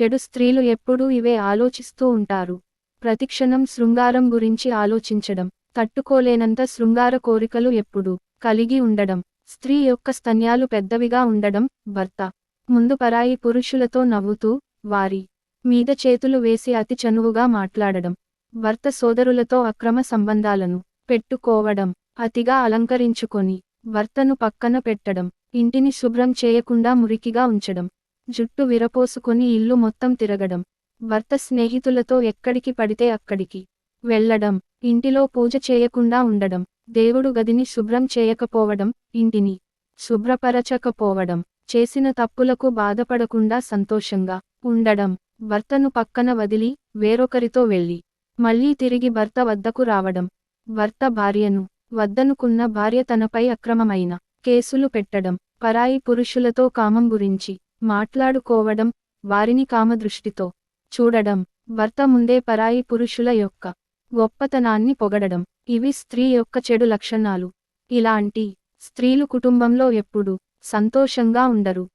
చెడు స్త్రీలు ఎప్పుడూ ఇవే ఆలోచిస్తూ ఉంటారు. ప్రతిక్షణం శృంగారం గురించి ఆలోచించడం తట్టుకోలేనంత శృంగార కోరికలు ఎప్పుడు కలిగి ఉండడం స్త్రీ యొక్క స్తన్యాలు పెద్దవిగా ఉండడం భర్త ముందు పరాయి పురుషులతో నవ్వుతూ వారి మీద చేతులు వేసి అతి చనువుగా మాట్లాడడం భర్త సోదరులతో అక్రమ సంబంధాలను పెట్టుకోవడం అతిగా అలంకరించుకొని భర్తను పక్కన పెట్టడం ఇంటిని శుభ్రం చేయకుండా మురికిగా ఉంచడం. జుట్టు విరపోసుకొని ఇల్లు మొత్తం తిరగడం. భర్త స్నేహితులతో ఎక్కడికి పడితే అక్కడికి వెళ్ళడం. ఇంటిలో పూజ చేయకుండా ఉండడం. దేవుడు గదిని శుభ్రం చేయకపోవడం. ఇంటిని శుభ్రపరచకపోవడం. చేసిన తప్పులకు బాధపడకుండా సంతోషంగా ఉండడం. భర్తను పక్కన వదిలి వేరొకరితో వెళ్ళి మళ్ళీ తిరిగి భర్త వద్దకు రావడం. భర్త భార్యను వద్దనుకున్న భార్య తనపై అక్రమమైన కేసులు పెట్టడం. పరాయి పురుషులతో కామం గురించి మాట్లాడుకోవడం వారిని కామదృష్టితో చూడడం భర్త ముందే పరాయి పురుషుల యొక్క గొప్పతనాన్ని పొగడడం. ఇవి స్త్రీ యొక్క చెడు లక్షణాలు. ఇలాంటి స్త్రీలు కుటుంబంలో ఎప్పుడూ సంతోషంగా ఉండరు.